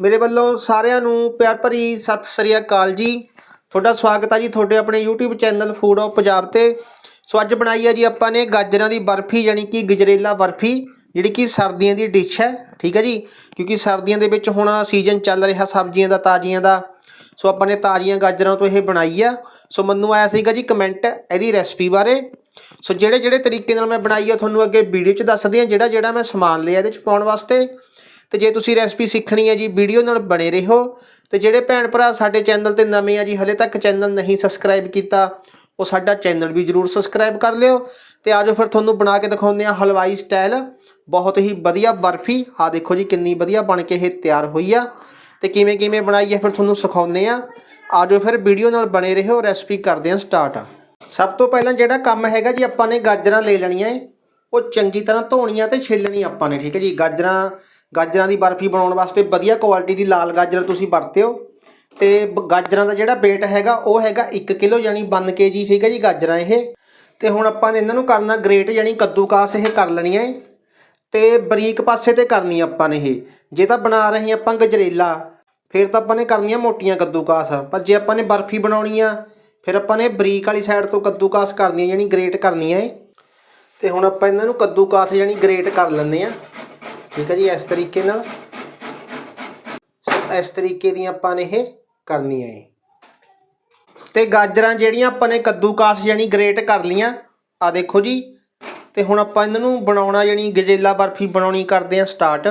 ਮੇਰੇ ਵੱਲੋਂ ਸਾਰਿਆਂ ਨੂੰ ਪਿਆਰ ਭਰੀ ਸਤਿ ਸ੍ਰੀ ਅਕਾਲ ਜੀ। ਤੁਹਾਡਾ ਸਵਾਗਤ ਹੈ ਜੀ ਤੁਹਾਡੇ ਆਪਣੇ YouTube channel food of Punjab ਤੇ। ਸੋ ਅੱਜ ਬਣਾਈ ਹੈ ਜੀ ਆਪਾਂ ਨੇ ਗਾਜਰਾਂ ਦੀ ਬਰਫੀ ਯਾਨੀ ਕਿ ਗਜਰੇਲਾ ਬਰਫੀ, ਜਿਹੜੀ ਕਿ ਸਰਦੀਆਂ ਦੀ ਡਿਸ਼ ਹੈ, ਠੀਕ ਹੈ ਜੀ? ਕਿਉਂਕਿ ਸਰਦੀਆਂ ਦੇ ਵਿੱਚ ਹੁਣ ਸੀਜ਼ਨ ਚੱਲ ਰਿਹਾ ਸਬਜ਼ੀਆਂ ਦਾ, ਤਾਜ਼ੀਆਂ ਦਾ। ਸੋ ਆਪਾਂ ਨੇ ਤਾਜ਼ੀਆਂ ਗਾਜਰਾਂ ਤੋਂ ਇਹ ਬਣਾਈ ਆ। ਸੋ ਮੈਨੂੰ ਆਇਆ ਸੀਗਾ ਜੀ ਕਮੈਂਟ ਇਹਦੀ ਰੈਸਪੀ ਬਾਰੇ। ਸੋ ਜਿਹੜੇ ਜਿਹੜੇ ਤਰੀਕੇ ਨਾਲ ਮੈਂ ਬਣਾਈ ਆ, ਤੁਹਾਨੂੰ ਅੱਗੇ ਵੀਡੀਓ 'ਚ ਦੱਸਦੇ ਆ ਜਿਹੜਾ ਜਿਹੜਾ ਮੈਂ ਸਮਾਨ ਲਿਆ ਇਹਦੇ 'ਚ ਪਾਉਣ ਵਾਸਤੇ। ਤੇ ਜੇ ਤੁਸੀਂ ਰੈਸਪੀ ਸਿੱਖਣੀ ਹੈ ਜੀ, ਵੀਡੀਓ ਨਾਲ ਬਣੇ ਰਹੋ। ਤੇ ਜਿਹੜੇ ਭੈਣ ਭਰਾ ਸਾਡੇ ਚੈਨਲ ਤੇ ਨਵੇਂ ਆ ਜੀ, ਹਲੇ ਤੱਕ ਚੈਨਲ ਨਹੀਂ ਸਬਸਕ੍ਰਾਈਬ ਕੀਤਾ, ਉਹ ਸਾਡਾ ਚੈਨਲ ਵੀ ਜਰੂਰ ਸਬਸਕ੍ਰਾਈਬ ਕਰ ਲਿਓ। ਤੇ ਆਜੋ ਫਿਰ ਤੁਹਾਨੂੰ ਬਣਾ ਕੇ ਦਿਖਾਉਂਦੇ ਆ ਹਲਵਾਈ ਸਟਾਈਲ ਬਹੁਤ ਹੀ ਵਧੀਆ ਬਰਫੀ। ਆ ਦੇਖੋ ਜੀ ਕਿੰਨੀ ਵਧੀਆ ਬਣ ਕੇ ਇਹ ਤਿਆਰ ਹੋਈ ਆ। ਤੇ ਕਿਵੇਂ ਕਿਵੇਂ ਬਣਾਈ ਹੈ ਫਿਰ ਤੁਹਾਨੂੰ ਸਿਖਾਉਂਦੇ ਆ ਆਜੋ ਫਿਰ ਵੀਡੀਓ ਨਾਲ ਬਣੇ ਰਹੋ ਰੈਸਪੀ ਕਰਦੇ ਆ ਸਟਾਰਟ ਸਭ ਤੋਂ ਪਹਿਲਾਂ ਜਿਹੜਾ ਕੰਮ ਹੈਗਾ ਜੀ, ਆਪਾਂ ਨੇ ਗਾਜਰਾਂ ਲੈ ਲੈਣੀਆਂ ਏ। ਉਹ ਚੰਗੀ ਤਰ੍ਹਾਂ ਧੋਣੀਆਂ ਤੇ ਛਿੱਲਣੀਆਂ ਆਪਾਂ ਨੇ, ਠੀਕ ਹੈ ਜੀ। ਗਾਜਰਾਂ ਗਾਜਰਾਂ ਦੀ ਬਰਫੀ ਬਣਾਉਣ ਵਾਸਤੇ ਵਧੀਆ ਕੁਆਲਿਟੀ ਦੀ ਲਾਲ ਗਾਜਰ ਤੁਸੀਂ ਵਰਤਿਓ। ਤੇ ਬ- ਗਾਜਰਾਂ ਦਾ ਜਿਹੜਾ weight ਹੈਗਾ, ਉਹ ਹੈਗਾ 1 ਕਿਲੋ ਯਾਨੀ 1 ਕੇਜੀ ਠੀਕ ਹੈ ਜੀ ਗਾਜਰਾਂ ਇਹ। ਤੇ ਹੁਣ ਆਪਾਂ ਨੇ ਇਹਨਾਂ ਨੂੰ ਕਰਨਾ ਗ੍ਰੇਟ ਯਾਨੀ ਕੱਦੂਕਾਸ ਇਹ ਕਰ ਲੈਣੀਆਂ ਏ। ਤੇ ਬਰੀਕ ਪਾਸੇ ਤੇ ਕਰਨੀ ਆਪਾਂ ਨੇ ਇਹ। ਜੇ ਤਾਂ ਬਣਾ ਰਹੇ ਆਪਾਂ ਗਜਰੇਲਾ, ਫਿਰ ਤਾਂ ਆਪਾਂ ਨੇ ਕਰਨੀਆਂ ਮੋਟੀਆਂ ਕੱਦੂਕਾਸ। ਪਰ ਜੇ ਆਪਾਂ ਨੇ ਬਰਫੀ ਬਣਾਉਣੀ ਆ, ਫਿਰ ਆਪਾਂ ਨੇ ਬਰੀਕ ਵਾਲੀ ਸਾਈਡ ਤੋਂ ਕੱਦੂਕਾਸ ਕਰਨੀ ਹੈ ਯਾਨੀ ਗ੍ਰੇਟ ਕਰਨੀ ਹੈ ਤੇ ਹੁਣ ਆਪਾਂ ਇਹਨਾਂ ਨੂੰ ਕੱਦੂਕਾਸ ਯਾਨੀ ਗ੍ਰੇਟ ਕਰ ਲੈਂਦੇ ਆ। ਠੀਕ ਹੈ ਜੀ, ਇਸ ਤਰੀਕੇ ਨਾਲ। ਸੋ ਇਸ ਤਰੀਕੇ ਦੀਆਂ ਆਪਾਂ ਨੇ ਇਹ ਕਰਨੀਆਂ ਹੈ ਤੇ ਗਾਜਰਾਂ ਜਿਹੜੀਆਂ ਆਪਾਂ ਨੇ ਕੱਦੂਕਾਸ ਯਾਨੀ ਗ੍ਰੇਟ ਕਰ ਲੀਆਂ ਆ ਦੇਖੋ ਜੀ। ਤੇ ਹੁਣ ਆਪਾਂ ਇਹਨਾਂ ਨੂੰ ਬਣਾਉਣਾ ਯਾਨੀ ਗਜੇਲਾ ਬਰਫੀ ਬਣਾਉਣੀ ਕਰਦੇ ਆ ਸਟਾਰਟ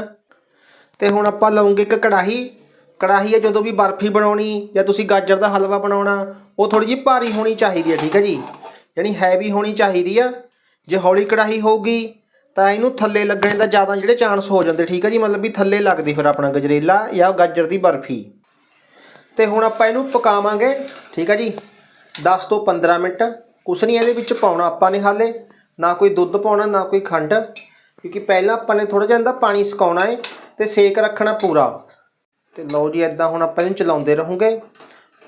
ਤੇ ਹੁਣ ਆਪਾਂ ਲਵਾਂਗੇ ਇੱਕ ਕੜਾਹੀ। ਕੜਾਹੀ ਹੈ ਜਦੋਂ ਵੀ ਬਰਫੀ ਬਣਾਉਣੀ ਜਾਂ ਤੁਸੀਂ ਗਾਜਰ ਦਾ ਹਲਵਾ ਬਣਾਉਣਾ, ਉਹ ਥੋੜੀ ਜਿਹੀ ਭਾਰੀ ਹੋਣੀ ਚਾਹੀਦੀ ਹੈ, ਠੀਕ ਹੈ ਜੀ। ਯਾਨੀ ਹੈਵੀ ਹੋਣੀ ਚਾਹੀਦੀ ਆ। ਜੇ ਹੌਲੀ ਕੜਾਹੀ ਹੋਊਗੀ ਤਾਂ ਇਹਨੂੰ ਥੱਲੇ ਲੱਗਣੇ ਦਾ ਜ਼ਿਆਦਾ ਜਿਹੜੇ ਚਾਂਸ ਹੋ ਜਾਂਦੇ, ਠੀਕ ਹੈ ਜੀ? ਮਤਲਬ ਵੀ ਥੱਲੇ ਲੱਗਦੀ ਫਿਰ ਆਪਣਾ ਗਜਰੇਲਾ ਜਾਂ ਗਾਜਰ ਦੀ ਬਰਫੀ। ਤੇ ਹੁਣ ਆਪਾਂ ਇਹਨੂੰ ਪਕਾਵਾਂਗੇ, ਠੀਕ ਹੈ ਜੀ? 10 ਤੋਂ 15 ਮਿੰਟ। ਕੁਛ ਨਹੀਂ ਇਹਦੇ ਵਿੱਚ ਪਾਉਣਾ ਆਪਾਂ ਨੇ ਹਾਲੇ। ਨਾ ਕੋਈ ਦੁੱਧ ਪਾਉਣਾ, ਨਾ ਕੋਈ ਖੰਡ। ਕਿਉਂਕਿ ਪਹਿਲਾਂ ਆਪਾਂ ਨੇ ਥੋੜਾ ਜਿਹਾ ਇਹਦਾ ਪਾਣੀ ਸੁਕਾਉਣਾ ਹੈ ਤੇ ਸੇਕ ਰੱਖਣਾ ਪੂਰਾ। ਤੇ ਲਓ ਜੀ ਇਦਾਂ ਹੁਣ ਆਪਾਂ ਇਹਨੂੰ ਚਲਾਉਂਦੇ ਰਹੋਗੇ।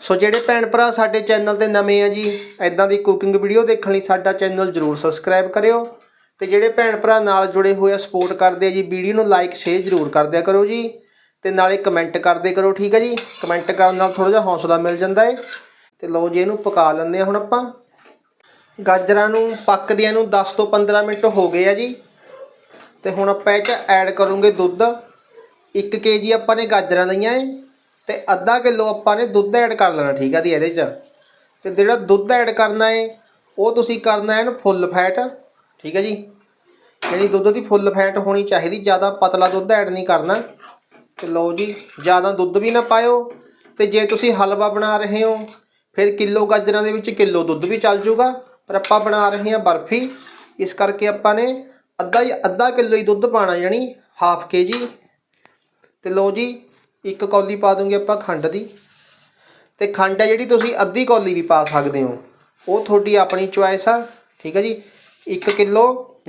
ਸੋ ਜਿਹੜੇ ਭੈਣ ਭਰਾ ਸਾਡੇ ਚੈਨਲ ਤੇ ਨਵੇਂ ਆ ਜੀ ਇਦਾਂ ਦੀ ਕੁਕਿੰਗ ਵੀਡੀਓ ਦੇਖਣ ਲਈ ਸਾਡਾ ਚੈਨਲ ਜਰੂਰ ਸਬਸਕ੍ਰਾਈਬ ਕਰਿਓ। ਤੇ ਜਿਹੜੇ ਭੈਣ ਭਰਾ ਨਾਲ ਜੁੜੇ ਹੋਏ ਆ ਸਪੋਰਟ ਕਰਦੇ ਆ ਜੀ, ਵੀਡੀਓ ਨੂੰ ਲਾਈਕ ਸ਼ੇਅਰ ਜਰੂਰ ਕਰਦਿਆ ਕਰੋ ਜੀ ਤੇ ਨਾਲੇ ਕਮੈਂਟ ਕਰਦੇ ਕਰੋ, ਠੀਕ ਹੈ ਜੀ? ਕਮੈਂਟ ਕਰਨ ਨਾਲ ਥੋੜਾ ਜਿਹਾ ਹੌਸਲਾ ਮਿਲ ਜਾਂਦਾ ਹੈ ਤੇ ਲਓ ਜੀ, ਇਹਨੂੰ ਪਕਾ ਲੈਂਦੇ ਆ ਹੁਣ ਆਪਾਂ। ਗਾਜਰਾਂ ਨੂੰ ਪੱਕਦਿਆਂ ਨੂੰ 10 ਤੋਂ 15 ਮਿੰਟ ਹੋ ਗਏ ਆ ਜੀ। ਤੇ ਹੁਣ ਆਪਾਂ ਇਹ ਚ ਐਡ ਕਰੂੰਗੇ ਦੁੱਧ। 1 ਕੇਜੀ ਆਪਾਂ ਨੇ ਗਾਜਰਾਂ ਲਈਆਂ ਏ। ਤੇ ਅੱਧਾ ਕਿਲੋ ਆਪਾਂ ਨੇ ਦੁੱਧ ਐਡ ਕਰ ਲੈਣਾ, ਠੀਕ ਆ ਜੀ, ਇਹਦੇ ਚ। ਤੇ ਜਿਹੜਾ ਦੁੱਧ ਐਡ ਕਰਨਾ ਏ, ਉਹ ਤੁਸੀਂ ਕਰਨਾ ਹੈ ਫੁੱਲ ਫੈਟ ਠੀਕ ਹੈ ਜੀ? ਜਿਹੜੀ ਦੁੱਧ ਦੀ ਫੁੱਲ ਫੈਟ ਹੋਣੀ ਚਾਹੀਦੀ, ਜ਼ਿਆਦਾ ਪਤਲਾ ਦੁੱਧ ਐਡ ਨਹੀਂ ਕਰਨਾ। ਤੇ ਲਓ ਜੀ, ਜ਼ਿਆਦਾ ਦੁੱਧ ਵੀ ਨਾ ਪਾਇਓ। ਤੇ ਜੇ ਤੁਸੀਂ ਹਲਵਾ ਬਣਾ ਰਹੇ ਹੋ, ਫਿਰ ਕਿਲੋ ਗਾਜਰਾਂ ਦੇ ਵਿੱਚ ਕਿਲੋ ਦੁੱਧ ਵੀ ਚੱਲ ਜਾਊਗਾ ਪਰ ਆਪਾਂ ਬਣਾ ਰਹੇ ਹਾਂ ਬਰਫੀ। ਇਸ ਕਰਕੇ ਆਪਾਂ ਨੇ ਅੱਧਾ ਹੀ ਅੱਧਾ ਕਿਲੋ ਹੀ ਦੁੱਧ ਪਾਣਾ ਯਾਨੀ ਹਾਫ ਕੇ ਜੀ ਤੇ ਲਓ ਜੀ, ਇੱਕ ਕੌਲੀ ਪਾ ਦੂੰਗੇ ਆਪਾਂ ਖੰਡ ਦੀ। ਤੇ ਖੰਡ ਹੈ ਜਿਹੜੀ ਤੁਸੀਂ ਅੱਧੀ ਕੌਲੀ ਵੀ ਪਾ ਸਕਦੇ ਹੋ। ਉਹ ਤੁਹਾਡੀ ਆਪਣੀ ਚੁਆਇਸ ਆ, ਠੀਕ ਹੈ ਜੀ? 1 ਕਿਲੋ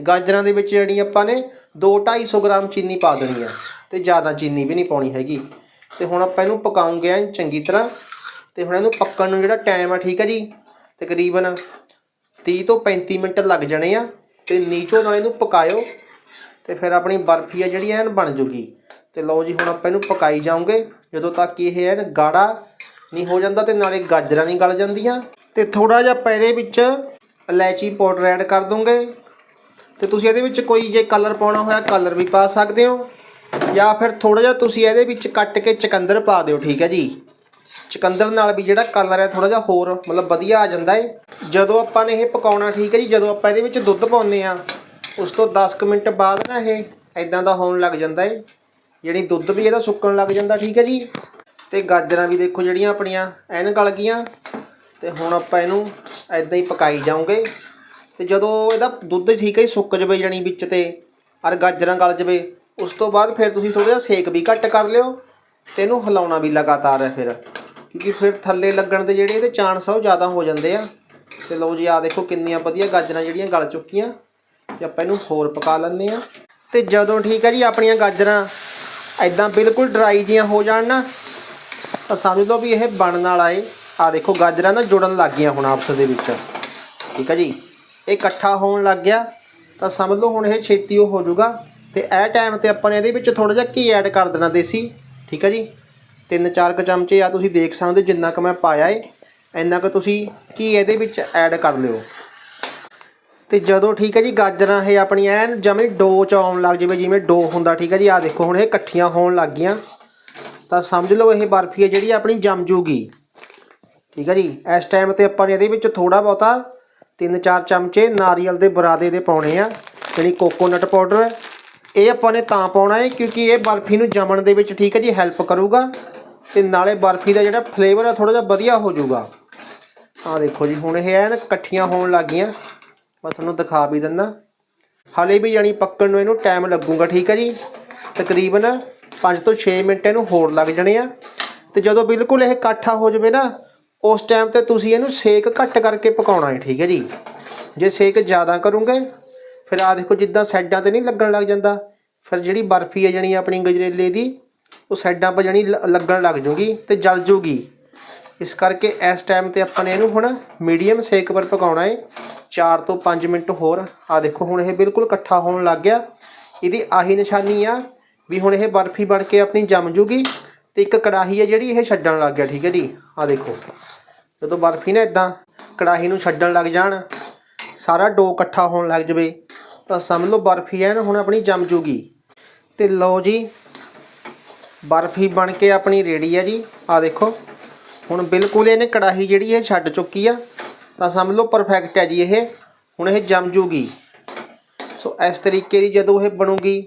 ਗਾਜਰਾਂ ਦੇ ਵਿੱਚ ਜਿਹੜੀ ਆਪਾਂ ਨੇ 2-250 ਗ੍ਰਾਮ ਚੀਨੀ ਪਾ ਦੇਣੀ ਆ ਤੇ ਜ਼ਿਆਦਾ ਚੀਨੀ ਵੀ ਨਹੀਂ ਪਾਉਣੀ ਹੈਗੀ। ਤੇ ਹੁਣ ਆਪਾਂ ਇਹਨੂੰ ਪਕਾਉਂਗੇ ਐਨ ਚੰਗੀ ਤਰ੍ਹਾਂ ਤੇ ਹੁਣ ਇਹਨੂੰ ਪੱਕਣ ਨੂੰ ਜਿਹੜਾ ਟਾਈਮ ਆ, ਠੀਕ ਹੈ ਜੀ? ਤਕਰੀਬਨ 30 ਤੋਂ 35 ਮਿੰਟ ਲੱਗ ਜਾਣੇ ਆ ਤੇ ਨੀਚੋਂ ਨਾਲ ਇਹਨੂੰ ਪਕਾਇਓ ਤੇ ਫਿਰ ਆਪਣੀ ਬਰਫੀ ਆ ਜਿਹੜੀ ਐਨ ਬਣ ਜੂਗੀ। ਤੇ ਲਓ ਜੀ, ਹੁਣ ਆਪਾਂ ਇਹਨੂੰ ਪਕਾਈ ਜਾਉਂਗੇ ਜਦੋਂ ਤੱਕ ਇਹ ਐਨ ਗਾੜਾ ਨਹੀਂ ਹੋ ਜਾਂਦਾ ਤੇ ਨਾਲੇ ਗਾਜਰਾਂ ਨਹੀਂ ਗਲ ਜਾਂਦੀਆਂ। ਤੇ ਥੋੜਾ ਜਿਹਾ ਆਪਾਂ ਇਹਦੇ ਵਿੱਚ ਇਲਾਇਚੀ ਪਾਊਡਰ ਐਡ ਕਰ ਦੋਗੇ। ਤੇ ਤੁਸੀਂ ਇਹਦੇ ਵਿੱਚ ਕੋਈ ਜੇ ਕਲਰ ਪਾਉਣਾ ਹੋਇਆ ਕਲਰ ਵੀ ਪਾ ਸਕਦੇ ਹੋ। ਜਾਂ ਫਿਰ ਥੋੜਾ ਜਿਹਾ ਤੁਸੀਂ ਇਹਦੇ ਵਿੱਚ ਕੱਟ ਕੇ ਚਕੰਦਰ ਪਾ ਦਿਓ, ਠੀਕ ਹੈ ਜੀ। ਚਕੰਦਰ ਨਾਲ ਵੀ ਜਿਹੜਾ ਕਲਰ ਹੈ ਥੋੜਾ ਜਿਹਾ ਹੋਰ ਮਤਲਬ ਵਧੀਆ ਆ ਜਾਂਦਾ ਹੈ ਜਦੋਂ ਆਪਾਂ ਨੇ ਇਹ ਪਕਾਉਣਾ, ਠੀਕ ਹੈ ਜੀ, ਜਦੋਂ ਆਪਾਂ ਇਹਦੇ ਵਿੱਚ ਦੁੱਧ ਪਾਉਂਦੇ ਆ ਉਸ ਤੋਂ 10 ਕੁ ਮਿੰਟ ਬਾਅਦ ਨਾ ਇਹ ਐਦਾਂ ਦਾ ਹੋਣ ਲੱਗ ਜਾਂਦਾ ਹੈ ਜਿਹੜੀ ਦੁੱਧ ਵੀ ਇਹਦਾ ਸੁੱਕਣ ਲੱਗ ਜਾਂਦਾ, ਠੀਕ ਹੈ ਜੀ। ਤੇ ਗਾਜਰਾਂ ਵੀ ਦੇਖੋ ਜਿਹੜੀਆਂ ਆਪਣੀਆਂ ਐਨ ਗਲ ਗਈਆਂ। ਤੇ ਹੁਣ ਆਪਾਂ ਇਹਨੂੰ ਐਦਾਂ ਹੀ ਪਕਾਈ ਜਾਉਂਗੇ ਤੇ ਜਦੋਂ ਇਹਦਾ ਦੁੱਧ ਠੀਕ ਹੈ ਜੀ, ਸੁੱਕ ਜਵੇ ਜਾਣੀ ਵਿੱਚ ਤੇ ਔਰ ਗਾਜਰਾਂ ਗਲ ਜਵੇ, ਉਸ ਤੋਂ ਬਾਅਦ ਫਿਰ ਤੁਸੀਂ ਥੋੜਾ ਜਿਹਾ ਸੇਕ ਵੀ ਘੱਟ ਕਰ ਲਿਓ ਤੇ ਇਹਨੂੰ ਹਿਲਾਉਣਾ ਵੀ ਲਗਾਤਾਰ ਹੈ ਫਿਰ। ਕਿਉਂਕਿ ਫਿਰ ਥੱਲੇ ਲੱਗਣ ਦੇ ਜਿਹੜੇ ਇਹਦੇ ਚਾਂਸ ਆ ਉਹ ਜ਼ਿਆਦਾ ਹੋ ਜਾਂਦੇ ਆ। ਤੇ ਲਓ ਜੀ ਆ ਦੇਖੋ ਕਿੰਨੀਆਂ ਵਧੀਆ ਗਾਜਰਾਂ ਜਿਹੜੀਆਂ ਗਲ ਚੁੱਕੀਆਂ। ਤੇ ਆਪਾਂ ਇਹਨੂੰ ਹੋਰ ਪਕਾ ਲੈਂਦੇ ਆ ਤੇ ਜਦੋਂ ਠੀਕ ਹੈ ਜੀ, ਆਪਣੀਆਂ ਗਾਜਰਾਂ ਐਦਾਂ ਬਿਲਕੁਲ ਡਰਾਈ ਜੀਆਂ ਹੋ ਜਾਣ ਨਾ, ਤਾਂ ਸਮਝ ਲਓ ਵੀ ਇਹ ਬਣਨ ਵਾਲਾ ਏ। ਆ ਦੇਖੋ ਗਾਜਰਾਂ ਨਾ ਜੁੜਨ ਲੱਗ ਗਈਆਂ ਹੁਣ ਆਪਸ ਦੇ ਵਿੱਚ। ਠੀਕ ਹੈ ਜੀ? ਇਹ ਇਕੱਠਾ ਹੋਣ ਲੱਗ ਗਿਆ, ਤਾਂ ਸਮਝ ਲਓ ਹੁਣ ਇਹ ਛੇਤੀ ਉਹ ਹੋ ਜਾਊਗਾ। ਤੇ ਇਹ ਟਾਈਮ ਤੇ ਆਪਾਂ ਨੇ ਇਹਦੇ ਵਿੱਚ ਥੋੜਾ ਜਿਹਾ ਘੀ ਐਡ ਕਰ ਦੇਣਾ ਦੇਸੀ। ਠੀਕ ਹੈ ਜੀ? ਤਿੰਨ ਚਾਰ ਕੁ ਚਮਚੇ ਆ ਤੁਸੀਂ ਦੇਖ ਸਕਦੇ ਹੋ ਜਿੰਨਾ ਕੁ ਮੈਂ ਪਾਇਆ ਏ। ਇੰਨਾ ਕੁ ਤੁਸੀਂ ਘੀ ਇਹਦੇ ਵਿੱਚ ਐਡ ਕਰ ਲਿਓ। ਤੇ ਜਦੋਂ ਠੀਕ ਹੈ ਜੀ ਗਾਜਰਾਂ ਇਹ ਆਪਣੀਆਂ ਐਨ ਜਮੇ ਡੋ ਚ ਆਉਣ ਲੱਗ ਜਾਵੇ, ਜਿਵੇਂ ਡੋ ਹੁੰਦਾ, ਠੀਕ ਹੈ ਜੀ? ਆ ਦੇਖੋ ਹੁਣ ਇਹ ਇਕੱਠੀਆਂ ਹੋਣ ਲੱਗ ਗਈਆਂ। ਤਾਂ ਸਮਝ ਲਓ ਇਹ ਬਰਫੀ ਹੈ ਜਿਹੜੀ ਆਪਣੀ ਜੰਮ ਜੂਗੀ। ਠੀਕ ਹੈ ਜੀ। ਇਸ ਟਾਈਮ ਤੇ ਆਪਾਂ ਨੇ ਇਹਦੇ ਵਿੱਚ ਥੋੜਾ ਬਹੁਤਾ 3-4 ਚਮਚੇ ਨਾਰੀਅਲ ਦੇ ਬਰਾਦੇ ਦੇ ਪਾਉਣੇ ਆ, ਯਾਨੀ ਕੋਕੋਨਟ ਪਾਊਡਰ ਇਹ ਆਪਾਂ ਨੇ ਤਾਂ ਪਾਉਣਾ ਹੈ ਕਿਉਂਕਿ ਇਹ ਬਰਫੀ ਨੂੰ ਜਮਣ ਦੇ ਵਿੱਚ ਠੀਕ ਹੈ ਜੀ ਹੈਲਪ ਕਰੂਗਾ। ਤੇ ਨਾਲੇ ਬਰਫੀ ਦਾ ਜਿਹੜਾ ਫਲੇਵਰ ਆ ਥੋੜਾ ਜਿਹਾ ਵਧੀਆ ਹੋ ਜਾਊਗਾ। ਆ ਦੇਖੋ ਜੀ, ਹੁਣ ਇਹ ਐਨ ਇਕੱਠੀਆਂ ਹੋਣ ਲੱਗ ਗਈਆਂ। ਮੈਂ ਤੁਹਾਨੂੰ ਦਿਖਾ ਵੀ ਦਿੰਦਾ। ਹਾਲੇ ਵੀ ਯਾਨੀ ਪੱਕਣ ਨੂੰ ਇਹਨੂੰ ਟਾਈਮ ਲੱਗੂਗਾ, ਠੀਕ ਹੈ ਜੀ। ਤਕਰੀਬਨ 5 ਤੋਂ 6 ਮਿੰਟ ਇਹਨੂੰ ਹੋਰ ਲੱਗ ਜਾਣੇ ਆ। ਤੇ ਜਦੋਂ ਬਿਲਕੁਲ ਇਹ ਇਕੱਠਾ ਹੋ ਜਾਵੇ ਨਾ ਉਸ ਟਾਈਮ ਤੇ ਤੁਸੀਂ ਇਹਨੂੰ ਸੇਕ ਘੱਟ ਕਰਕੇ ਪਕਾਉਣਾ ਹੈ, ਠੀਕ ਹੈ ਜੀ। ਜੇ ਸੇਕ ਜ਼ਿਆਦਾ ਕਰੋਗੇ, ਫਿਰ ਆ ਦੇਖੋ ਜਿੱਦਾਂ ਸਾਈਡਾਂ ਤੇ ਨਹੀਂ ਲੱਗਣ ਲੱਗ ਜਾਂਦਾ, ਫਿਰ ਜਿਹੜੀ ਬਰਫੀ ਹੈ, ਜਣੀ ਆਪਣੀ ਗਜਰੇਲੇ ਦੀ, ਉਹ ਸਾਈਡਾਂ 'ਪਰ ਜਣੀ ਲੱਗਣ ਲੱਗ ਜੂਗੀ ਤੇ ਜਲ ਜੂਗੀ। ਇਸ ਕਰਕੇ ਇਸ ਟਾਈਮ ਤੇ ਆਪਾਂ ਨੇ ਇਹਨੂੰ ਹੁਣ ਮੀਡੀਅਮ ਸੇਕ ਪਰ ਪਕਾਉਣਾ ਹੈ। 4 ਤੋਂ 5 ਮਿੰਟ ਹੋਰ। ਆ ਦੇਖੋ, ਹੁਣ ਇਹ ਬਿਲਕੁਲ ਇਕੱਠਾ ਹੋਣ ਲੱਗ ਗਿਆ। ਇਹਦੀ ਆਹੀ ਨਿਸ਼ਾਨੀ ਆ ਵੀ ਹੁਣ ਇਹ ਬਰਫੀ ਬਣ ਕੇ ਆਪਣੀ ਜੰਮ ਜੂਗੀ। ਤੇ ਇੱਕ ਕੜਾਹੀ ਹੈ ਜਿਹੜੀ ਇਹ ਛੱਡਣ ਲੱਗ ਗਿਆ, ਠੀਕ ਹੈ ਜੀ? ਆ ਦੇਖੋ। ਜਦੋਂ ਬਰਫੀ ਨਾ ਇਦਾਂ ਕੜਾਹੀ ਨੂੰ ਛੱਡਣ ਲੱਗ ਜਾਣ, ਸਾਰਾ ਡੋ ਇਕੱਠਾ ਹੋਣ ਲੱਗ ਜਵੇ, ਤਾਂ ਸਮਝ ਲਓ ਬਰਫੀ ਹੈ ਨਾ, ਹੁਣ ਆਪਣੀ ਜੰਮ ਜੂਗੀ। ਤੇ ਲਓ ਜੀ, ਬਰਫੀ ਬਣ ਕੇ ਆਪਣੀ ਰੇੜੀ ਹੈ ਜੀ। ਆ ਦੇਖੋ, ਹੁਣ ਬਿਲਕੁਲ ਇਹਨੇ ਕੜਾਹੀ ਜਿਹੜੀ ਇਹ ਛੱਡ ਚੁੱਕੀ ਆ, ਤਾਂ ਸਮਝ ਲਓ ਪਰਫੈਕਟ ਹੈ ਜੀ ਇਹ, ਹੁਣ ਇਹ ਜੰਮ ਜੂਗੀ। ਸੋ ਇਸ ਤਰੀਕੇ ਦੀ ਜਦੋਂ ਇਹ ਬਣੂਗੀ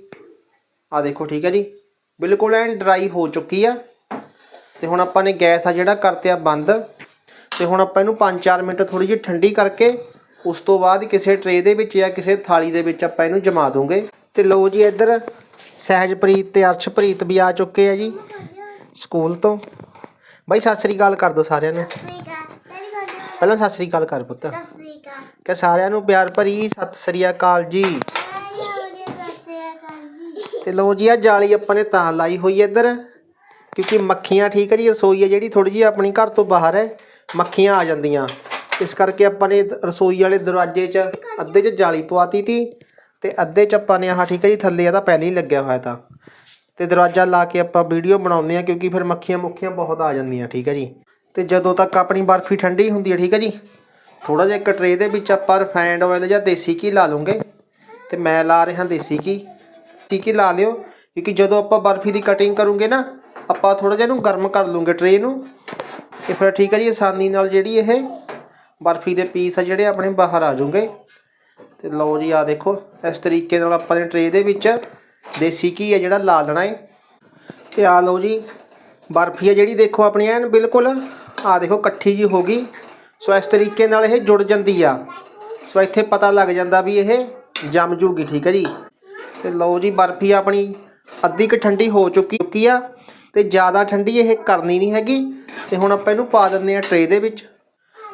ਆ ਦੇਖੋ, ਠੀਕ ਹੈ ਜੀ? ਬਿਲਕੁਲ ਐਨ ਡਰਾਈ ਹੋ ਚੁੱਕੀ ਆ। ਤੇ ਹੁਣ ਆਪਾਂ ਨੇ ਗੈਸ ਆ ਜਿਹੜਾ ਕਰਤਿਆ ਬੰਦ। ਤੇ ਹੁਣ ਆਪਾਂ ਇਹਨੂੰ 5-4 ਮਿੰਟ ਥੋੜੀ ਜਿਹੀ ਠੰਡੀ ਕਰਕੇ ਉਸ ਤੋਂ ਬਾਅਦ ਕਿਸੇ ਟਰੇ ਦੇ ਵਿੱਚ ਜਾਂ ਕਿਸੇ ਥਾਲੀ ਦੇ ਵਿੱਚ ਆਪਾਂ ਇਹਨੂੰ ਜਮਾ ਦੂੰਗੇ। ਤੇ ਲਓ ਜੀ ਇੱਧਰ ਸਹਿਜਪ੍ਰੀਤ ਤੇ ਅਰਸ਼ਪ੍ਰੀਤ ਵੀ ਆ ਚੁੱਕੇ ਆ ਜੀ ਸਕੂਲ ਤੋਂ। ਬਾਈ ਸਤਿ ਸ੍ਰੀ ਅਕਾਲ ਕਰ ਦੋ ਸਾਰਿਆਂ ਨੂੰ। ਪਹਿਲਾਂ ਸਤਿ ਸ੍ਰੀ ਅਕਾਲ ਕਰ ਪੁੱਤ। ਕਿ ਸਾਰਿਆਂ ਨੂੰ ਪਿਆਰ ਭਰੀ ਸਤਿ ਸ੍ਰੀ ਅਕਾਲ ਜੀ। ਤੇ ਲਓ ਜੀ ਆ ਜਾਲੀ ਆਪਾਂ ਨੇ ਤਾਂ ਲਾਈ ਹੋਈ ਹੈ ਇੱਧਰ, ਕਿਉਂਕਿ ਮੱਖੀਆਂ ਠੀਕ ਹੈ ਜੀ, ਰਸੋਈ ਹੈ ਜਿਹੜੀ ਥੋੜੀ ਜਿਹੀ ਆਪਣੀ ਘਰ ਤੋਂ ਬਾਹਰ ਹੈ, ਮੱਖੀਆਂ ਆ ਜਾਂਦੀਆਂ। ਇਸ ਕਰਕੇ ਆਪਾਂ ਨੇ ਰਸੋਈ ਵਾਲੇ ਦਰਵਾਜ਼ੇ 'ਚ ਅੱਧੇ 'ਚ ਜਾਲੀ ਪਵਾਤੀ ਤੀ ਤੇ ਅੱਧੇ 'ਚ ਆਪਾਂ ਨੇ ਆਹ ਠੀਕ ਹੈ ਜੀ, ਥੱਲੇ ਇਹਦਾ ਪਹਿਲਾਂ ਹੀ ਲੱਗਿਆ ਹੋਇਆ ਤਾਂ। ਤੇ ਦਰਵਾਜ਼ਾ ਲਾ ਕੇ ਆਪਾਂ ਵੀਡੀਓ ਬਣਾਉਂਦੇ ਆ ਕਿਉਂਕਿ ਫਿਰ ਮੱਖੀਆਂ ਮੁੱਖੀਆਂ ਬਹੁਤ ਆ ਜਾਂਦੀਆਂ, ਠੀਕ ਹੈ ਜੀ। ਤੇ ਜਦੋਂ ਤੱਕ ਆਪਣੀ ਬਰਫੀ ਠੰਡੀ ਹੁੰਦੀ ਹੈ, ਠੀਕ ਹੈ ਜੀ ਥੋੜਾ ਜਿਹਾ ਇੱਕ ਟਰੇ ਦੇ ਵਿੱਚ ਆਪਾਂ ਰਿਫਾਈਨਡ ਆਇਲ ਜਾਂ ਦੇਸੀ ਘੀ ਲਾ ਲੂੰਗੇ ਤੇ ਮੈਂ ਲਾ ਰਿਹਾ ਦੇਸੀ ਘੀ। ਦੇਸੀ ਲਾ ਲਿਓ, ਕਿਉਂਕਿ ਜਦੋਂ ਆਪਾਂ ਬਰਫੀ ਦੀ ਕਟਿੰਗ ਕਰੂਗੇ ਨਾ, ਆਪਾਂ ਥੋੜਾ ਜਿਹਾ ਇਹਨੂੰ ਗਰਮ ਕਰ ਲਵਾਂਗੇ ਟਰੇ ਨੂੰ। ਤੇ ਫਿਰ ਠੀਕ ਹੈ ਜੀ, ਆਸਾਨੀ ਨਾਲ ਜਿਹੜੀ ਇਹ ਬਰਫੀ ਦੇ ਪੀਸ ਆ ਜਿਹੜੇ ਆਪਣੇ ਬਾਹਰ ਆ ਜਾਣਗੇ ਤੇ ਲਓ ਜੀ ਆ ਦੇਖੋ, ਇਸ ਤਰੀਕੇ ਨਾਲ ਆਪਾਂ ਨੇ ਟਰੇ ਦੇ ਵਿੱਚ ਦੇਸੀ ਘੀ ਹੈ ਜਿਹੜਾ ਲਾ ਲੈਣਾ ਹੈ ਤੇ ਆ ਲਓ ਜੀ, ਬਰਫੀ ਹੈ ਜਿਹੜੀ ਦੇਖੋ ਆਪਣੀ ਐਨ, ਬਿਲਕੁਲ ਆ ਦੇਖੋ ਇਕੱਠੀ ਜੀ ਹੋ ਗਈ। ਸੋ ਇਸ ਤਰੀਕੇ ਨਾਲ ਇਹ ਜੁੜ ਜਾਂਦੀ ਆ। ਸੋ ਇੱਥੇ ਪਤਾ ਲੱਗ ਜਾਂਦਾ ਵੀ ਇਹ ਜੰਮ ਜੂਗੀ, ਠੀਕ ਹੈ ਜੀ। ਤੇ ਲਓ ਜੀ, ਬਰਫੀ ਆਪਣੀ ਅੱਧੀ ਕੁ ਠੰਡੀ ਹੋ ਚੁੱਕੀ ਚੁੱਕੀ ਆ ਤੇ ਜ਼ਿਆਦਾ ਠੰਡੀ ਇਹ ਕਰਨੀ ਨਹੀਂ ਹੈਗੀ। ਤੇ ਹੁਣ ਆਪਾਂ ਇਹਨੂੰ ਪਾ ਦਿੰਦੇ ਆ ਟਰੇ ਦੇ ਵਿੱਚ।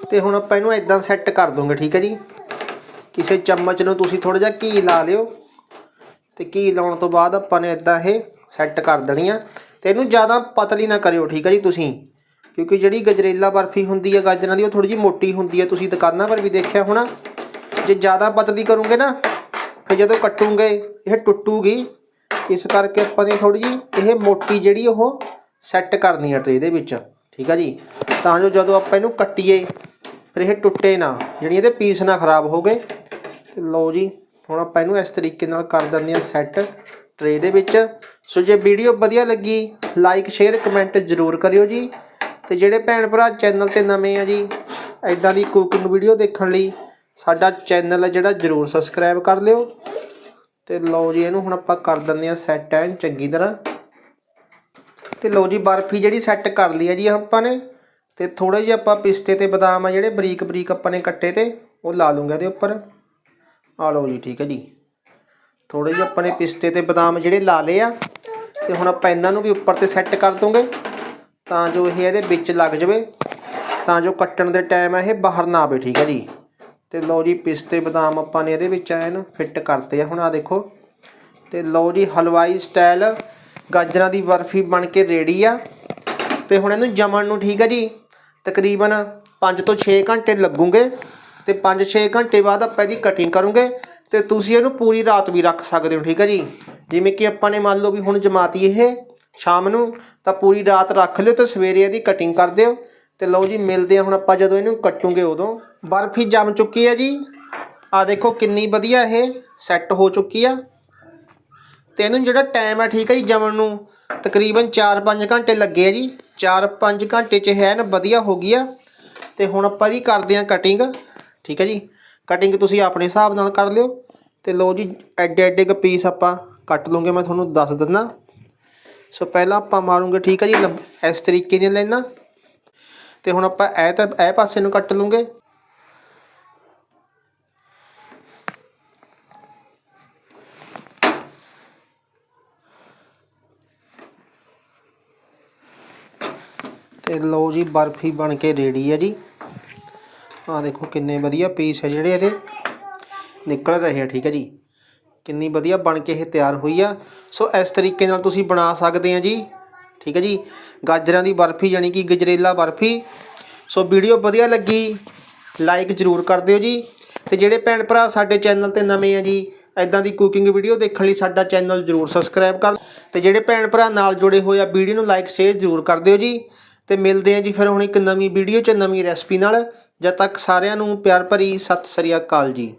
ਤੇ ਹੁਣ ਆਪਾਂ ਇਹਨੂੰ ਇਦਾਂ ਸੈੱਟ ਕਰ ਦੋਗੇ, ਠੀਕ ਹੈ ਜੀ? ਕਿਸੇ ਚਮਚ ਨੂੰ ਤੁਸੀਂ ਥੋੜਾ ਜਿਹਾ ਘੀ ਲਾ ਲਿਓ। ਤੇ ਘੀ ਲਾਉਣ ਤੋਂ ਬਾਅਦ ਆਪਾਂ ਨੇ ਇਦਾਂ ਇਹ ਸੈੱਟ ਕਰ ਦੇਣੀ ਆ। ਤੇ ਇਹਨੂੰ ਜ਼ਿਆਦਾ ਪਤਲੀ ਨਾ ਕਰਿਓ, ਠੀਕ ਹੈ ਜੀ ਤੁਸੀਂ? ਕਿਉਂਕਿ ਜਿਹੜੀ ਗਜਰੇਲਾ ਬਰਫੀ ਹੁੰਦੀ ਹੈ ਗਾਜਰਾਂ ਦੀ, ਉਹ ਥੋੜੀ ਜਿਹੀ ਮੋਟੀ ਹੁੰਦੀ ਹੈ ਤੁਸੀਂ ਦੁਕਾਨਾਂ ਪਰ ਵੀ ਦੇਖਿਆ ਹੋਣਾ। ਜੇ ਜ਼ਿਆਦਾ ਪਤਲੀ ਕਰੋਗੇ ਨਾ ਫਿਰ ਜਦੋਂ ਕੱਟੂਗੇ, ਇਹ ਟੁੱਟੂਗੀ। ਇਸ ਕਰਕੇ ਆਪਾਂ ਨੇ ਥੋੜੀ ਜਿਹੀ ਇਹ ਮੋਟੀ ਜਿਹੜੀ ਉਹ ਸੈੱਟ ਕਰਨੀ ਆ ਟਰੇ ਦੇ ਵਿੱਚ। ਠੀਕ ਆ ਜੀ? ਤਾਂ ਜੋ ਜਦੋਂ ਆਪਾਂ ਇਹਨੂੰ ਕੱਟੀਏ, ਫਿਰ ਇਹ ਟੁੱਟੇ ਨਾ ਜਿਹੜੀ ਇਹਦੇ ਪੀਸ ਨਾ ਖਰਾਬ ਹੋ ਗਏ। ਤੇ ਲਓ ਜੀ, ਹੁਣ ਆਪਾਂ ਇਹਨੂੰ ਇਸ ਤਰੀਕੇ ਨਾਲ ਕਰ ਦਿੰਦੇ ਹਾਂ ਸੈੱਟ ਟਰੇ ਦੇ ਵਿੱਚ। ਸੋ ਜੇ ਵੀਡੀਓ ਵਧੀਆ ਲੱਗੀ ਲਾਈਕ ਸ਼ੇਅਰ ਕਮੈਂਟ ਜ਼ਰੂਰ ਕਰਿਓ ਜੀ। ਤੇ ਜਿਹੜੇ ਭੈਣ ਭਰਾ ਚੈਨਲ ਤੇ ਨਵੇਂ ਆ ਜੀ ਐਦਾਂ ਦੀ ਕੁਕਿੰਗ ਵੀਡੀਓ ਦੇਖਣ ਲਈ ਸਾਡਾ ਚੈਨਲ ਹੈ ਜਿਹੜਾ ਜ਼ਰੂਰ ਸਬਸਕ੍ਰਾਈਬ ਕਰ ਲਿਓ। ਤੇ ਲਓ ਜੀ, ਇਹਨੂੰ ਹੁਣ ਆਪਾਂ ਕਰ ਦਿੰਦੇ ਹਾਂ ਸੈੱਟ ਐਨ ਚੰਗੀ ਤਰ੍ਹਾਂ। ਤੇ ਲਓ ਜੀ, ਬਰਫੀ ਜਿਹੜੀ ਸੈੱਟ ਕਰ ਲਈ ਹੈ ਜੀ ਆਪਾਂ ਨੇ। ਤੇ ਥੋੜੇ ਜਿਹੇ ਆਪਾਂ ਪਿਸਤੇ ਤੇ ਬਦਾਮ ਆ ਜਿਹੜੇ ਬਰੀਕ ਬਰੀਕ ਆਪਾਂ ਨੇ ਕੱਟੇ ਤੇ, ਉਹ ਲਾ ਲੂੰਗਾ ਇਹਦੇ ਉੱਪਰ। ਆ ਲਓ ਜੀ, ਠੀਕ ਹੈ ਜੀ। ਥੋੜੇ ਜਿਹੇ ਆਪਾਂ ਨੇ ਪਿਸਤੇ ਤੇ ਬਦਾਮ ਜਿਹੜੇ ਲਾ ਲਏ ਆ, ਤੇ ਹੁਣ ਆਪਾਂ ਇਹਨਾਂ ਨੂੰ ਵੀ ਉੱਪਰ ਤੇ ਸੈੱਟ ਕਰ ਦੂੰਗੇ। ਤਾਂ ਜੋ ਇਹ ਇਹਦੇ ਵਿੱਚ ਲੱਗ ਜਾਵੇ, ਤਾਂ ਜੋ ਕੱਟਣ ਦੇ ਟਾਈਮ ਇਹ ਬਾਹਰ ਨਾ ਆਵੇ, ਠੀਕ ਹੈ ਜੀ। ਤੇ ਲਓ ਜੀ ਪਿਸਤੇ ਬਦਾਮ ਆਪਾਂ ਨੇ ਇਹਦੇ ਵਿੱਚ ਐਨ ਫਿੱਟ ਕਰਤੇ ਆ। ਹੁਣ ਆ ਦੇਖੋ। ਤੇ ਲਓ ਜੀ ਹਲਵਾਈ ਸਟਾਈਲ ਗਾਜਰਾਂ ਦੀ ਬਰਫੀ ਬਣ ਕੇ ਰੈਡੀ ਆ। ਤੇ ਹੁਣ ਇਹਨੂੰ ਜਮਣ ਨੂੰ ਠੀਕ ਹੈ ਜੀ। ਤਕਰੀਬਨ 5 ਤੋਂ 6 ਘੰਟੇ ਲੱਗੂਗੇ ਤੇ 5-6 ਘੰਟੇ ਬਾਅਦ ਆਪਾਂ ਇਹਦੀ ਕਟਿੰਗ ਕਰੂੰਗੇ ਤੇ ਤੁਸੀਂ ਇਹਨੂੰ ਪੂਰੀ ਰਾਤ ਵੀ ਰੱਖ ਸਕਦੇ ਹੋ, ਠੀਕ ਹੈ ਜੀ। ਜਿਵੇਂ ਕਿ ਆਪਾਂ ਨੇ ਮੰਨ ਲਓ ਵੀ ਹੁਣ ਜਮਾਤੀ ਇਹ ਸ਼ਾਮ ਨੂੰ, ਤਾਂ ਪੂਰੀ ਰਾਤ ਰੱਖ ਲਿਓ ਤੇ ਸਵੇਰੇ ਇਹਦੀ ਕਟਿੰਗ ਕਰ ਦਿਓ। ਤੇ ਲਓ ਜੀ ਮਿਲਦੇ ਆ ਹੁਣ ਆਪਾਂ ਜਦੋਂ ਇਹਨੂੰ ਕੱਟੂਗੇ ਉਦੋਂ। ਬਰਫੀ ਜੰਮ ਚੁੱਕੀ ਹੈ ਜੀ। ਆ ਦੇਖੋ ਕਿੰਨੀ ਵਧੀਆ ਇਹ ਸੈੱਟ ਹੋ ਚੁੱਕੀ ਆ। ਤੇ ਇਹਨੂੰ ਜਿਹੜਾ ਟਾਈਮ ਆ, ਠੀਕ ਹੈ ਜੀ, ਜਮਣ ਨੂੰ ਤਕਰੀਬਨ 4-5 ਘੰਟੇ ਲੱਗੇ ਆ ਜੀ। 4-5 ਘੰਟੇ ਚ ਹੈ ਨਾ ਵਧੀਆ ਹੋ ਗਈ ਆ। ਤੇ ਹੁਣ ਆਪਾਂ ਦੀ ਕਰਦੇ ਆ ਕਟਿੰਗ ਠੀਕ ਹੈ ਜੀ। ਕਟਿੰਗ ਤੁਸੀਂ ਆਪਣੇ ਹਿਸਾਬ ਨਾਲ ਕਰ ਲਿਓ। ਤੇ ਲਓ ਜੀ ਐਡੇ ਐਡੇ ਕ ਪੀਸ ਆਪਾਂ ਕੱਟ ਲੂੰਗੇ, ਮੈਂ ਤੁਹਾਨੂੰ ਦੱਸ ਦਿੰਦਾ ਸੋ ਪਹਿਲਾਂ ਆਪਾਂ ਮਾਰੂੰਗੇ, ਠੀਕ ਹੈ ਜੀ, ਲੰਬ- ਇਸ ਤਰੀਕੇ ਦੀਆਂ ਲਾਈਨਾਂ। ਤੇ ਹੁਣ ਆਪਾਂ ਇਹ ਤਾਂ ਇਹ ਪਾਸੇ ਨੂੰ ਕੱਟ ਲੂੰਗੇ। ਤੇ ਲਓ ਜੀ, ਬਰਫੀ ਬਣ ਕੇ ਰੈਡੀ ਹੈ ਜੀ। ਆਹ ਦੇਖੋ ਕਿੰਨੇ ਵਧੀਆ ਪੀਸ ਹੈ ਜਿਹੜੇ ਇਹਦੇ। ਨਿਕਲ ਰਹੇ ਆ, ਠੀਕ ਹੈ ਜੀ। ਕਿੰਨੀ ਵਧੀਆ ਬਣ ਕੇ ਇਹ ਤਿਆਰ ਹੋਈ ਆ। ਸੋ ਇਸ ਤਰੀਕੇ ਨਾਲ ਤੁਸੀਂ ਬਣਾ ਸਕਦੇ ਆ ਜੀ, ਠੀਕ ਹੈ ਜੀ। ਗਾਜਰਾਂ ਦੀ ਬਰਫੀ ਯਾਨੀ ਕਿ ਗਜਰੇਲਾ ਬਰਫੀ। ਸੋ ਵੀਡੀਓ ਵਧੀਆ ਲੱਗੀ ਲਾਈਕ ਜ਼ਰੂਰ ਕਰ ਦਿਓ ਜੀ। ਤੇ ਜਿਹੜੇ ਭੈਣ ਭਰਾ ਸਾਡੇ ਚੈਨਲ ਤੇ ਨਵੇਂ ਆ ਜੀ ਐਦਾਂ ਦੀ ਕੁਕਿੰਗ ਵੀਡੀਓ ਦੇਖਣ ਲਈ ਸਾਡਾ ਚੈਨਲ ਜ਼ਰੂਰ ਸਬਸਕ੍ਰਾਈਬ ਕਰ ਤੇ ਜਿਹੜੇ ਭੈਣ ਭਰਾ ਨਾਲ ਜੁੜੇ ਹੋਏ ਆ, ਵੀਡੀਓ ਨੂੰ ਲਾਈਕ ਸ਼ੇਅਰ ਜ਼ਰੂਰ ਕਰ ਦਿਓ ਜੀ। ਤੇ ਮਿਲਦੇ ਆ ਜੀ ਫਿਰ ਹੁਣ ਇੱਕ ਨਵੀਂ ਵੀਡੀਓ 'ਚ, ਨਵੀਂ ਰੈਸਪੀ ਨਾਲ। ਜਦ ਤੱਕ ਸਾਰਿਆਂ ਨੂੰ ਪਿਆਰ ਭਰੀ ਸਤਿ ਸ੍ਰੀ ਅਕਾਲ ਜੀ।